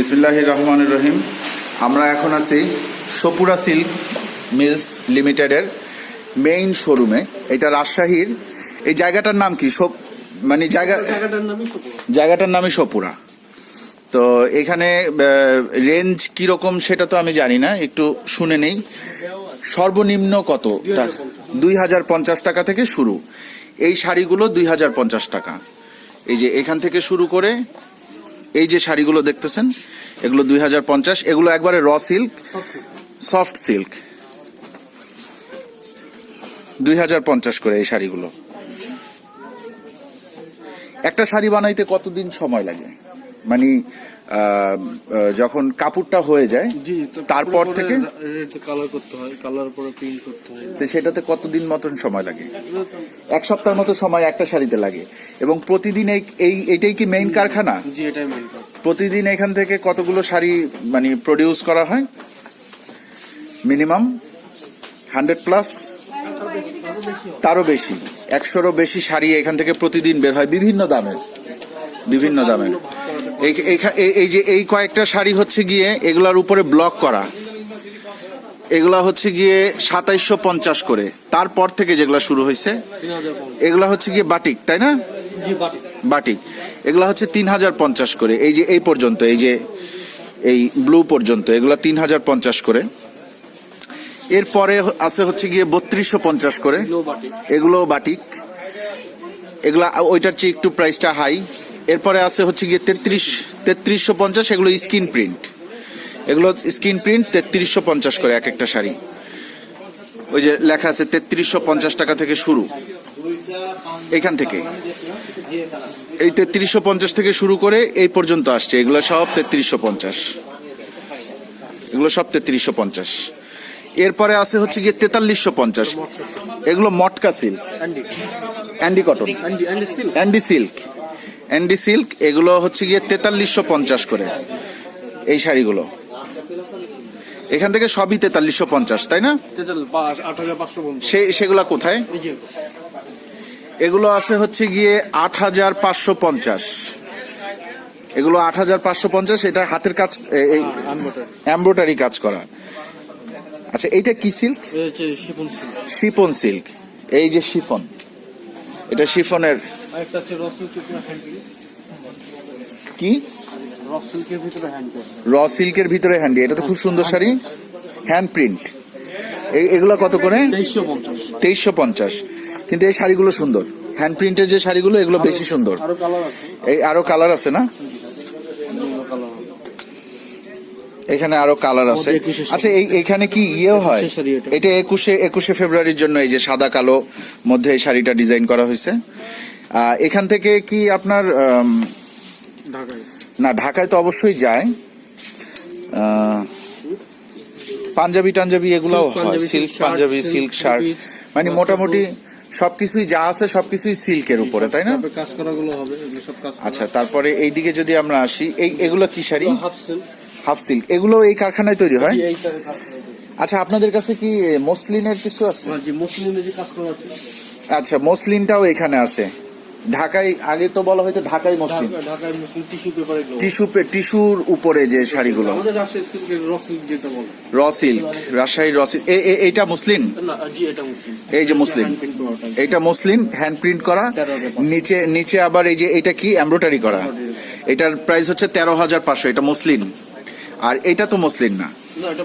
বিসমিল্লাহ রহমান রহিম। আমরা এখন আছি সপুরা সিল্ক মিলস লিমিটেডের মেইন শোরুমে। এটা রাজশাহীর। এই জায়গাটার নাম কি? সপ মানে জায়গা জায়গাটার নামই সপুরা। তো এখানে রেঞ্জ কীরকম সেটা তো আমি জানি না। একটু শুনে নেই। সর্বনিম্ন কত? দুই হাজার পঞ্চাশ টাকা থেকে শুরু। এই শাড়িগুলো দুই হাজার পঞ্চাশ টাকা। এই যে এখান থেকে শুরু করে এই যে শাড়িগুলো দেখতেছেন, এগুলো দুই হাজার পঞ্চাশ, এগুলো একবারে র সিল্ক সফট সিল্ক দুই হাজার পঞ্চাশ করে এই শাড়িগুলো। একটা শাড়ি বানাইতে কতদিন সময় লাগে? মানে যখন কাপড়টা হয়ে যায় তারপর থেকে কালার করতে হয় কালার পরে প্রিন্ট করতে হয়। তো সেটাতে কতদিন মতন সময় লাগে? এক সপ্তাহের মতো সময় একটা শাড়িতে লাগে। এবং প্রতিদিন এই এটাই কি মেইন কারখানা? জি এটাই কাজ প্রতিদিন এখান থেকে কতগুলো শাড়ি মানে প্রডিউস করা হয়? মিনিমাম হান্ড্রেড প্লাস তারও বেশি। একশোরও বেশি শাড়ি এখান থেকে প্রতিদিন বের হয়। বিভিন্ন দামের। বিভিন্ন দামের। এই এইখা- এই- এই যে এই কয়েকটা শাড়ি হচ্ছে গিয়ে এগুলার উপরে ব্লক করা। এগুলা হচ্ছে গিয়ে সাতাইশশো পঞ্চাশ করে। তারপর থেকে যেগুলা শুরু হয়েছে এগুলা হচ্ছে গিয়ে বাটিক তাই না? বাটিক। এগুলা হচ্ছে তিন হাজার পঞ্চাশ করে। এই যে এই পর্যন্ত এই যে এই ব্লু পর্যন্ত এগুলা তিন হাজার পঞ্চাশ করে। এরপরে আছে হচ্ছে গিয়ে বত্রিশশো পঞ্চাশ করে। এগুলো বাটিক। এগুলা ওইটার চেয়ে একটু প্রাইসটা হাই এরপরে আছে হচ্ছে গিয়ে তেত্রিশ তেত্রিশশো পঞ্চাশ এগুলো স্কিন প্রিন্ট। এগুলো স্কিন প্রিন্ট তেত্রিশশো পঞ্চাশ করে এক একটা শাড়ি। ওই যে লেখা আছে তেত্রিশশো পঞ্চাশ টাকা থেকে শুরু। এখান থেকে। এই তেত্রিশশো পঞ্চাশ থেকে শুরু করে এই পর্যন্ত আসছে। এগুলো সব তেত্রিশশো পঞ্চাশ। এগুলো সব তেত্রিশশো পঞ্চাশ। এরপরে আছে হচ্ছে গিয়ে তেতাল্লিশশো পঞ্চাশ। এগুলো matka silk. Andi. Cotton. Andi silk. Andi silk এগুলো হচ্ছে গিয়ে তেতাল্লিশশো পঞ্চাশ করে এই শাড়িগুলো। এখান থেকে সবই তেতাল্লিশশো পঞ্চাশ তাই না? সে সেগুলা কোথায়? এগুলো আছে হচ্ছে গিয়ে আট হাজার পাঁচশো পঞ্চাশ। এগুলো আট হাজার পাঁচশো পঞ্চাশ এটা হাতের কাজ এমব্রয়ডারি কাজ করা। আচ্ছা এইটা কি silk chiffon silk chiffon silk এই যে শিফন এটা শিফনের হচ্ছে কি? র সিল্কের ভিতরে হ্যান্ড এটা তো খুব সুন্দর শাড়ি। হ্যান্ড প্রিন্ট এগুলো কত করে? তেইশশো পঞ্চাশ। কিন্তু এই শাড়িগুলো সুন্দর। হ্যান্ড প্রিন্টের যে শাড়িগুলো এগুলো বেশি সুন্দর। আরও কালার আছে। এই আরও কালার আছে না? এখানে আরও কালার আছে। আচ্ছা এই এখানে কি ইয়েও হয়? এটা। একুশে একুশে ফেব্রুয়ারির জন্য এই যে সাদা কালো মধ্যে এই শাড়িটা ডিজাইন করা হয়েছে। এখান থেকে কি আপনার না ঢাকায় তো অবশ্যই যায়। পাঞ্জাবি টাঞ্জাবি এগুলোও হয় সিল্ক পাঞ্জাবি সিল্ক শার্ট। মানে মোটামুটি সবকিছুই যা আছে সবকিছুই সিল্কের উপরে তাই না? কাজ করাগুলো হবে সব কাজ আচ্ছা তারপরে এইদিকে যদি আমরা আসি এই এগুলো কি sari? Half silk half silk এগুলো এই কারখানায় তৈরি হয়? আচ্ছা আপনাদের কাছে কি মসলিনের কিছু আছে? যে যে কাজ করা আছে। আচ্ছা মসলিনটাও এখানে আছে। ঢাকায় আগে তো বলা হয়তো মসলিন ঢাকায় মুসলিম টিস্যু পেপার টিস্যু টিস্যুর উপরে যে শাড়িগুলো। আমাদের রাজশাহী সিল্কের র সিল্ক যেটা বলে। Raw silk Rajshahi raw silk এইটা মুসলিন না জি এটা মুসলিম। এই যে প্রিন্ট এইটা মুসলিম হ্যান্ড প্রিন্ট করা। নিচে নিচে আবার এই যে এটা কি? এমব্রয়ডারি করা। এটার প্রাইস হচ্ছে তেরো হাজার পাঁচশো এটা মুসলিন আর এটা তো মুসলিন না। এটা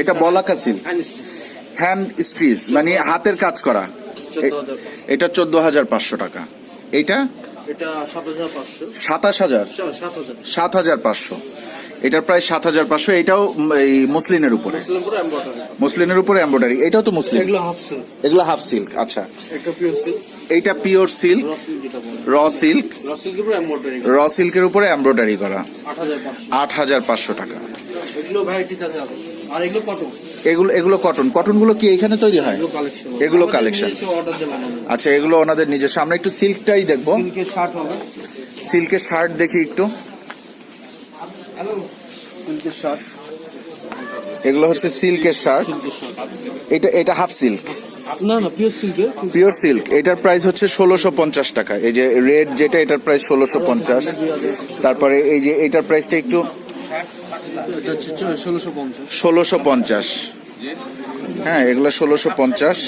এটা Balaka silk hand stitch stitch মানে হাতের কাজ করা। এটা চোদ্দ হাজার পাঁচশো টাকা। এটা সাতাশ হাজার সাত হাজার? পাঁচশো। এটার প্রায় সাত হাজার পাঁচশো। এটাও এই মুসলিনের উপরে। এম্বয়ডারি মুসলিনের উপরে এমব্রয়ডারি এটাও তো মুসলিম? এগুলো হাফ সিল্ক হাফ সিল্ক আচ্ছা। একটা পিওর সিল্ক এইটা pure silk raw silk raw সিল্কের এম্বয়ডারি উপরে এমব্রয়ডারি করা। আট হাজার পাঁচশো। টাকা। এগুলো ভ্যারাইটিস আর। এগুলো কত এগুলো এগুলো কটন কটনগুলো কি এখানে তৈরি হয়? এগুলো কালেকশন আচ্ছা এগুলো ওনাদের নিজস্ব। আমরা একটু সিল্কটাই দেখব। সিল্কের শার্ট সিল্কের শার্ট দেখি একটু। সিল্কের শার্ট এগুলো হচ্ছে সিল্কের শার্ট এটা এটা হাফ সিল্ক না না পিওর সিল্কের পিওর সিল্ক এটার প্রাইস হচ্ছে ষোলোশো পঞ্চাশ টাকা। এই যে রেড যেটা এটার প্রাইস ষোলোশো পঞ্চাশ। তারপরে এই যে এটার প্রাইসটা একটু ষোলোশো পঞ্চাশ। হ্যাঁ এগুলো ষোলোশো পঞ্চাশ।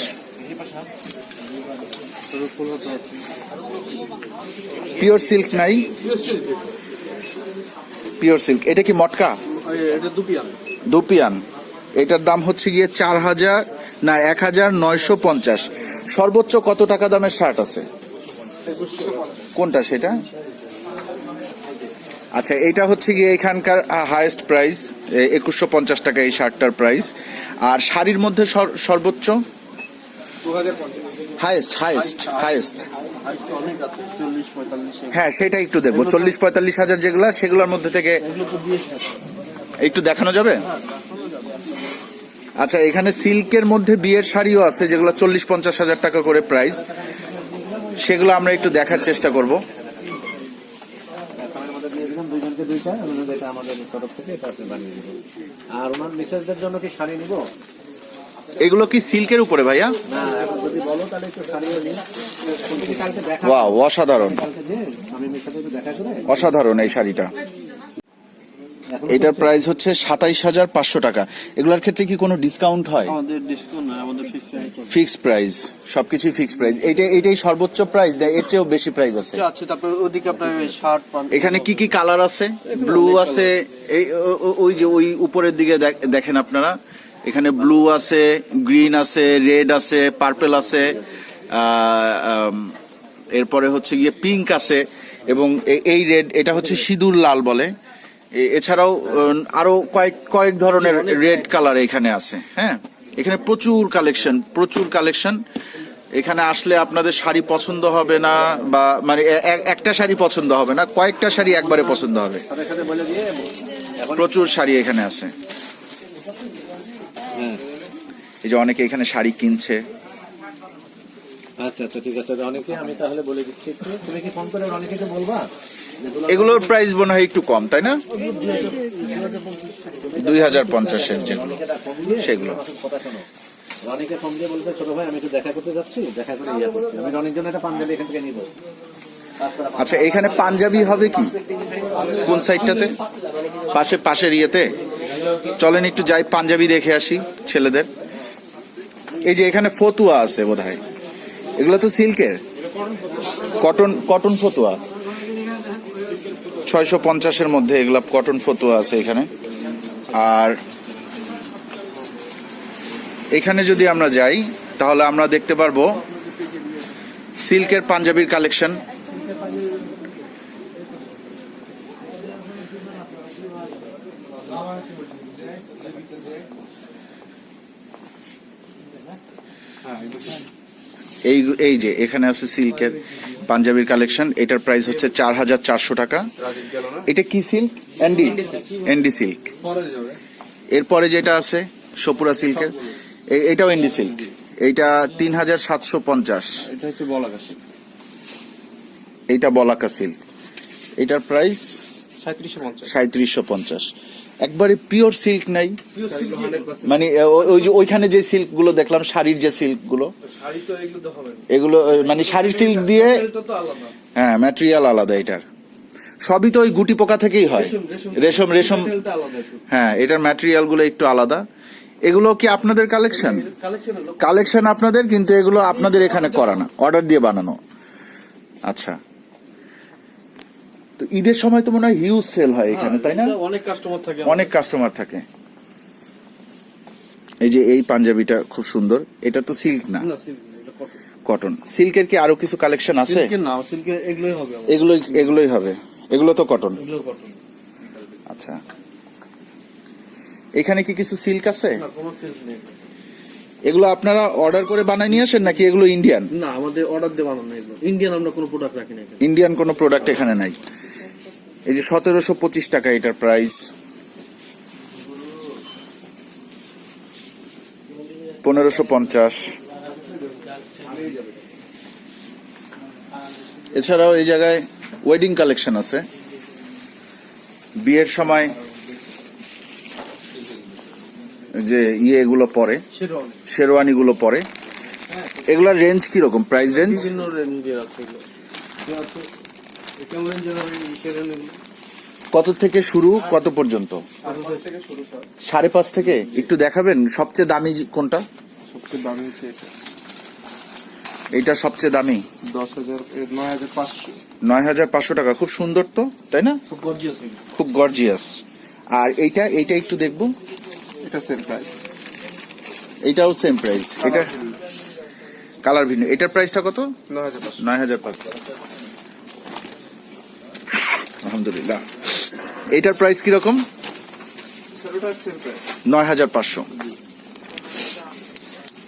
পিওর সিল্ক নাই? পিওর সিল্ক এটা কি মটকা? দুপিয়ান। এটার দাম হচ্ছে গিয়ে চার হাজার না এক হাজার নয়শো পঞ্চাশ। সর্বোচ্চ কত টাকা দামের শার্ট আছে? কোনটা সেটা? আচ্ছা এটা হচ্ছে গিয়ে এখানকার হাইয়েস্ট প্রাইস একুশশো পঞ্চাশ টাকা এই শার্টটার প্রাইস আর শাড়ির মধ্যে সর- সর্বোচ্চ? হাইয়েস্ট হাইয়েস্ট হাইয়েস্ট হ্যাঁ সেটা একটু দেখব। চল্লিশ পঁয়তাল্লিশ হাজার যেগুলো সেগুলোর মধ্যে থেকে একটু দেখানো যাবে? আচ্ছা এখানে সিল্কের মধ্যে বিয়ের শাড়িও আছে যেগুলো চল্লিশ পঞ্চাশ হাজার টাকা করে প্রাইস সেগুলো আমরা একটু দেখার চেষ্টা করব। দুইজনকে দুইটা ওনাদের এটা আমাদের তরফ থেকে এটা আপনি বানিয়ে দিবেন আর ওনার মিসেসদের জন্য কি শাড়ি নিব? এগুলো কি সিল্কের উপরে ভাইয়া? অসাধারণ। অসাধারণ এই শাড়িটা। এটার প্রাইস হচ্ছে সাতাইশ হাজার পাঁচশো টাকা। এগুলোর ক্ষেত্রে কি কোনো ডিসকাউন্ট হয়? আমাদের ডিসকাউন্ট না আমাদের ফিক্স প্রাইস সবকিছুই ফিক্স প্রাইস এইটা এইটাই সর্বোচ্চ প্রাইস দেয় এর চেয়েও বেশি প্রাইস আছে। আছে তারপর ওদিকে আপনার শার্ট এখানে কি কি কালার আছে? ব্লু আছে এই ওই যে ওই উপরের দিকে দেখ- দেখেন আপনারা। এখানে ব্লু আছে গ্রিন আছে রেড আছে পার্পেল আছে এরপরে হচ্ছে গিয়ে পিঙ্ক আছে এবং এই রেড এটা হচ্ছে সিঁদুর লাল বলে। এছাড়াও আরও কয়েক কয়েক ধরনের রেড কালার এখানে আছে হ্যাঁ? এখানে প্রচুর কালেকশন প্রচুর কালেকশন। এখানে আসলে আপনাদের শাড়ি পছন্দ হবে না বা মানে একটা শাড়ি পছন্দ হবে না কয়েকটা শাড়ি একবারে পছন্দ হবে। প্রচুর শাড়ি এখানে আছে। এই যে অনেকে এখানে শাড়ি কিনছে। আচ্ছা আচ্ছা ঠিক আছে অনেকে আমি তাহলে বলে দিচ্ছি। তুমি কি ফোন করে অনেকে বলবা? এগুলোর প্রাইস মনে হয় একটু কম তাই না? দুই হাজার পঞ্চাশের যেগুলো সেগুলো। রনিকে ফোন দিয়ে বলছে ছোট ভাই আমি একটু দেখা করতে যাচ্ছি দেখা করে ইয়া করছি। আমি রনির জন্য একটা পাঞ্জাবি এখান থেকে নিব। আচ্ছা এখানে পাঞ্জাবি হবে কি? কোন সাইডটাতে? পাশে পাশের ইয়েতে? চলেন একটু যাই পাঞ্জাবি দেখে আসি ছেলেদের। এই যে এখানে ফতুয়া আছে বোধহয়। এগুলো তো সিল্কের। কটন কটন ফতুয়া। ছয়শো পঞ্চাশের মধ্যে এগুলা কটন ফতুয়া আছে এখানে। আর এখানে যদি আমরা যাই, তাহলে আমরা দেখতে পারব সিল্কের পাঞ্জাবির কালেকশন। এই এই যে এখানে আছে সিল্কের পাঞ্জাবির কালেকশন। এটার প্রাইস হচ্ছে চার হাজার চারশো টাকা। এটা কি সিল্ক? এন্ডি? এন্ডি সিল্ক। এরপরে যেটা আছে সপুরা সিল্কের এটাও এন্ডি সিল্ক। এইটা তিন হাজার সাতশো পঞ্চাশ। এইটা বলাকা সিল্ক। এটার প্রাইস সাঁত্রিশশো পঞ্চাশ। একবারে পিওর সিল্ক নাই। মানে ওই যে ওইখানে যে সিল্কগুলো দেখলাম শাড়ির যে সিল্কগুলো এগুলো মানে শাড়ির সিল্ক দিয়ে হ্যাঁ ম্যাটেরিয়াল আলাদা এটার। সবই তো ওই গুটি পোকা থেকেই হয়। রেশম, রেশম। হ্যাঁ এটার ম্যাটেরিয়ালগুলো একটু আলাদা। এগুলো কি আপনাদের কালেকশন কালেকশন কালেকশন আপনাদের কিন্তু এগুলো আপনাদের এখানে করা না। অর্ডার দিয়ে বানানো। আচ্ছা। তো ঈদের সময় তো মনে হয় হিউজ সেল হয় এখানে তাই না? অনেক কাস্টমার থাকে অনেক কাস্টমার থাকে। এই যে এই পাঞ্জাবিটা খুব সুন্দর এটা তো সিল্ক না? কটন সিল্কের কি আরও কিছু কালেকশন আছে? এগুলোই হবে এগুলোই এগুলোই হবে। এগুলো তো কটন আচ্ছা। এখানে কি কিছু সিল্ক আছে? এগুলো আপনারা অর্ডার করে বানায় নিয়ে আসেন নাকি এগুলো ইন্ডিয়ান না আমাদের অর্ডার দিয়ে বানানো এগুলো। ইন্ডিয়ান আমরা কোনো প্রোডাক্ট রাখি না ইন্ডিয়ান কোনো প্রোডাক্ট এখানে নাই। এই যে সতেরোশো পঁচিশ টাকা এটার প্রাইস পনেরোশো পঞ্চাশ। এছাড়াও এই জায়গায় ওয়েডিং কালেকশন আছে। বিয়ের সময় যে ইয়ে এগুলো পরে শেরওয়ানি। গুলো পরে। এগুলোর রেঞ্জ কীরকম? প্রাইস রেঞ্জ বিভিন্ন রেঞ্জের আছে কত থেকে শুরু কত পর্যন্ত? সাড়ে পাঁচ থেকে? একটু দেখাবেন সবচেয়ে দামি কোনটা? সবচেয়ে দামি হচ্ছে এটা। সবচেয়ে দামি? দশ হাজার নয় হাজার পাঁচশো। নয় হাজার পাঁচশো টাকা। খুব সুন্দর তো তাই না? খুব গর্জিয়াস খুব গর্জিয়াস আর এইটা এইটা একটু দেখব। এটা সেম প্রাইস এইটাও সেম প্রাইস এটা কালার ভিন্ন। এটার প্রাইসটা কত? নয় হাজার পাঁচশো। নয় হাজার পাঁচশো। আলহামদুলিল্লাহ। এটার প্রাইস কীরকম? নয় হাজার পাঁচশো।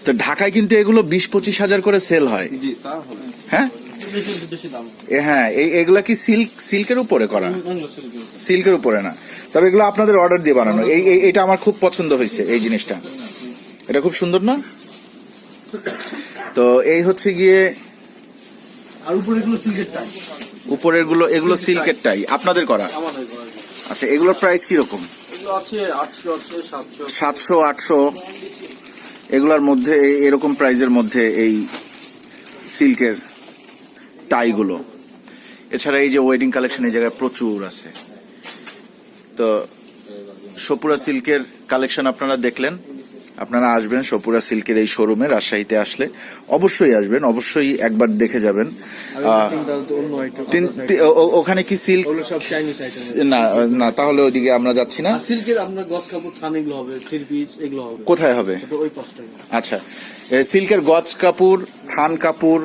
তো ঢাকায় কিন্তু এগুলো বিশ পঁচিশ হাজার করে সেল হয়। হ্যাঁ? হ্যাঁ এই এগুলা কি সিল্ক সিল্কের উপরে করা? সিল্কের উপরে। না। তবে এগুলো আপনাদের অর্ডার দিয়ে বানানো। এই এই- এটা আমার খুব পছন্দ হয়েছে এই জিনিসটা। এটা খুব সুন্দর না? তো এই হচ্ছে গিয়ে আর উপরে এগুলো সিল্কের টাই উপরেরগুলো এগুলো সিল্কের টাই আপনাদের করা? আচ্ছা এগুলোর প্রাইস কীরকম? সাতশো। আটশো। এগুলোর মধ্যে এরকম প্রাইজের মধ্যে এই সিল্কের টাইগুলো এছাড়া এই যে ওয়েডিং কালেকশন এই জায়গায় প্রচুর আছে। তো সপুরা সিল্কের কালেকশন আপনারা দেখলেন। আপনারা আসবেন সপুরা সিল্কের এই শোরুমে রাজশাহীতে আসলে। অবশ্যই আসবেন অবশ্যই একবার দেখে যাবেন। ওখানে কি সিল্ক? না না তাহলে ওইদিকে আমরা যাচ্ছি না। সিল্কের আপনার গস কাপড় থান এগুলো হবে এগুলো হবে। কোথায় হবে? আচ্ছা সিল্কের গজ কাপড় থান কাপড়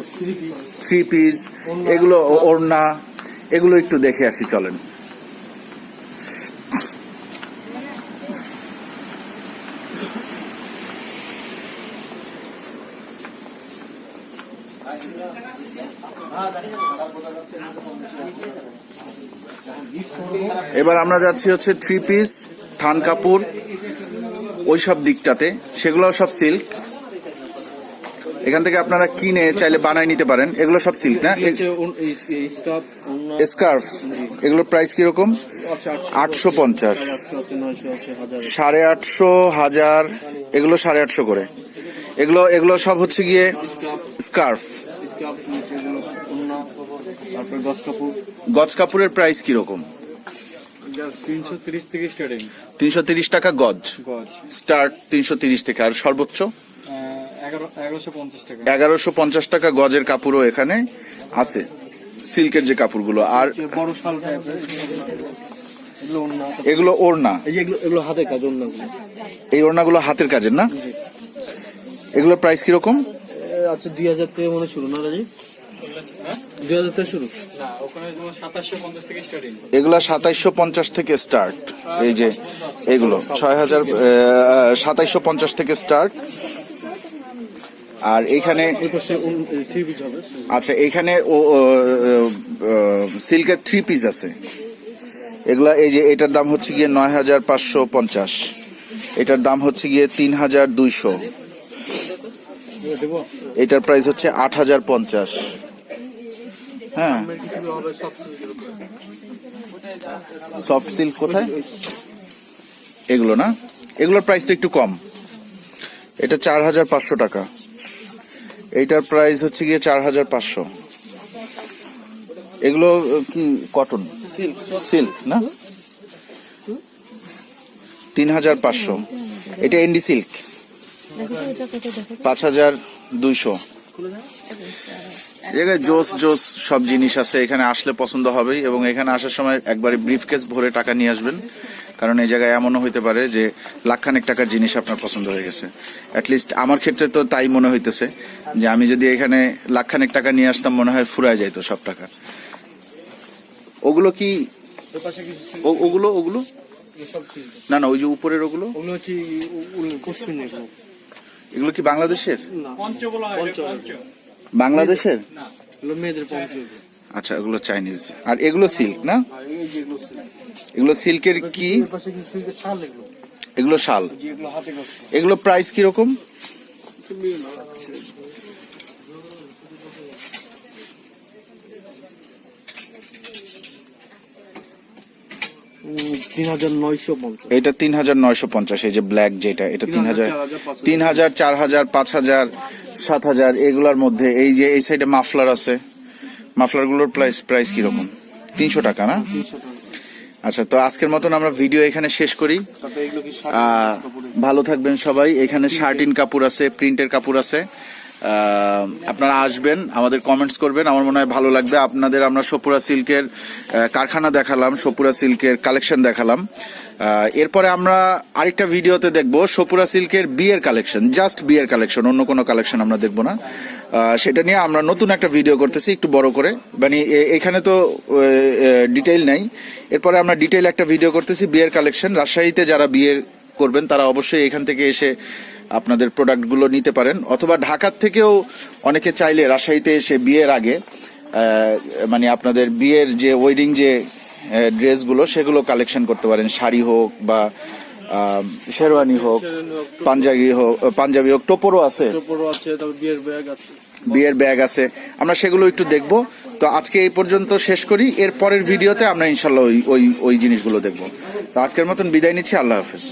থ্রি পিস। এগুলো ওড়না এগুলো একটু দেখে আসি চলেন। এবার আমরা যাচ্ছি হচ্ছে থ্রি পিস থান কাপড় ওই সব দিকটাতে। সেগুলো সব সিল্ক এখান থেকে আপনারা কিনে চাইলে বানায় নিতে পারেন। এগুলো সব সিল্ক না? স্কার্ফ এগুলোর প্রাইস কীরকম? আটশো পঞ্চাশ। সাড়ে আটশো হাজার এগুলো সাড়ে আটশো করে। এগুলো এগুলো সব হচ্ছে গিয়ে স্কার্ফ গজ কাপড়ের প্রাইস কীরকম? তিনশো তিরিশ টাকা গজ। গজ। স্টার্ট তিনশো তিরিশ থেকে। আর সর্বোচ্চ? এগারো এগারোশো পঞ্চাশ টাকা। গজের কাপড়ও এখানে আছে। সিল্কের যে কাপড়গুলো। আর এগুলো ওড়না। এগুলো এগুলো হাতে কাজ অন্যগুলো এই ওড়নাগুলো হাতের কাজের না? এগুলোর প্রাইস কীরকম? আচ্ছা দুই হাজার থেকে মনে শুরু না রাজি ওখানে তোমার সাতাশশো পঞ্চাশ থেকে স্টার্টিং এগুলা সাতাইশশো পঞ্চাশ থেকে স্টার্ট এই যে এগুলো ছয় হাজার সাতাইশশো পঞ্চাশ থেকে স্টার্ট আর হবে। আচ্ছা এইখানে ও সিল্কের থ্রি পিস আছে। এগুলা এই যে এটার দাম হচ্ছে গিয়ে নয় হাজার পাঁচশো পঞ্চাশ। এটার দাম হচ্ছে গিয়ে তিন হাজার দুইশো। এটার প্রাইস হচ্ছে আট হাজার পঞ্চাশ। হ্যাঁ। সফট সিল্ক কোথায়? এগুলো না? এগুলোর প্রাইস তো একটু কম। এটা চার হাজার পাঁচশো টাকা। এইটার প্রাইস হচ্ছে গিয়ে চার হাজার পাঁচশো। এগুলো, কি কটন সিল্ক না? তিন হাজার পাঁচশো। এটা এন্ডি সিল্ক পাঁচ হাজার দুইশো। জায়গায় জোস জোস সব জিনিস আছে। এখানে আসলে পছন্দ হবেই এবং এখানে আসার সময় একবারে ব্রিফকেস ভরে টাকা নিয়ে আসবেন। কারণ এই জায়গায় এমনও হইতে পারে যে লাখখানেক টাকার জিনিস আপনার পছন্দ হয়ে গেছে। অ্যাটলিস্ট আমার ক্ষেত্রে তো তাই মনে হইতেছে যে আমি যদি এখানে লাখখানেক টাকা নিয়ে আসতাম মনে হয় ফুরায় যাইতো সব টাকা। ওগুলো কি ওই পাশে কিছু সিল্ক ও- ওগুলো ওগুলো? না না ওই যে উপরের ওগুলো? ওগুলো হচ্ছে পশ্চিম এগুলো। এগুলো কি বাংলাদেশের? হয় বাংলাদেশের এগুলো আচ্ছা ওগুলো চাইনিজ। আর এগুলো সিল্ক না? আর এই যে এগুলো সিল্কের কি? এগুলো? এগুলো শাল। এগুলো এগুলো প্রাইস কীরকম? নয়শো পঞ্চাশ। এটা তিন হাজার নয়শো পঞ্চাশ এই যে ব্ল্যাক যেটা এটা তিন হাজার। তিন হাজার চার হাজার পাঁচ হাজার। সাত হাজার এগুলার মধ্যে এই যে এই সাইডে মাফলার আছে। মাফলারগুলোর প্রাইস প্রাইস কীরকম? তিনশো টাকা না? আচ্ছা তো আজকের মতন আমরা ভিডিও এখানে শেষ করি। ভালো থাকবেন সবাই। এখানে শার্টিন কাপড় আছে প্রিন্টের কাপড় আছে। আপনারা আসবেন, আমাদের কমেন্টস করবেন। আমার মনে হয় ভালো লাগবে। আপনাদের আমরা সপুরা সিল্কের কারখানা দেখালাম, সপুরা সিল্কের কালেকশন দেখালাম। এরপরে আমরা আরেকটা ভিডিওতে দেখব সপুরা সিল্কের বিয়ের কালেকশন জাস্ট বিয়ের কালেকশন অন্য কোনো কালেকশন আমরা দেখব না। সেটা নিয়ে আমরা নতুন একটা ভিডিও করতেছি, একটু বড় করে। মানে এখানে তো ডিটেইল নাই। এরপরে আমরা ডিটেইল একটা ভিডিও করতেছি, বিয়ের কালেকশন রাজশাহীতে যারা বিয়ে করবেন, তারা অবশ্যই এখান থেকে এসে আপনাদের প্রোডাক্টগুলো নিতে পারেন অথবা ঢাকার থেকেও অনেকে চাইলে রাজশাহীতে এসে বিয়ের আগে মানে আপনাদের বিয়ের যে ওয়েডিং যে ড্রেসগুলো সেগুলো কালেকশন করতে পারেন। শাড়ি হোক বা শেরওয়ানি হোক পাঞ্জাবি হোক পাঞ্জাবি হোক টোপরও আছে। বিয়ের ব্যাগ আছে। বিয়ের ব্যাগ আছে। আমরা সেগুলো একটু দেখব। তো আজকে এই পর্যন্ত শেষ করি। এর পরের ভিডিওতে আমরা ইনশাল্লাহ ওই ওই ওই জিনিসগুলো দেখব। তো আজকের মতন বিদায় নিচ্ছি। আল্লাহ হাফেজ।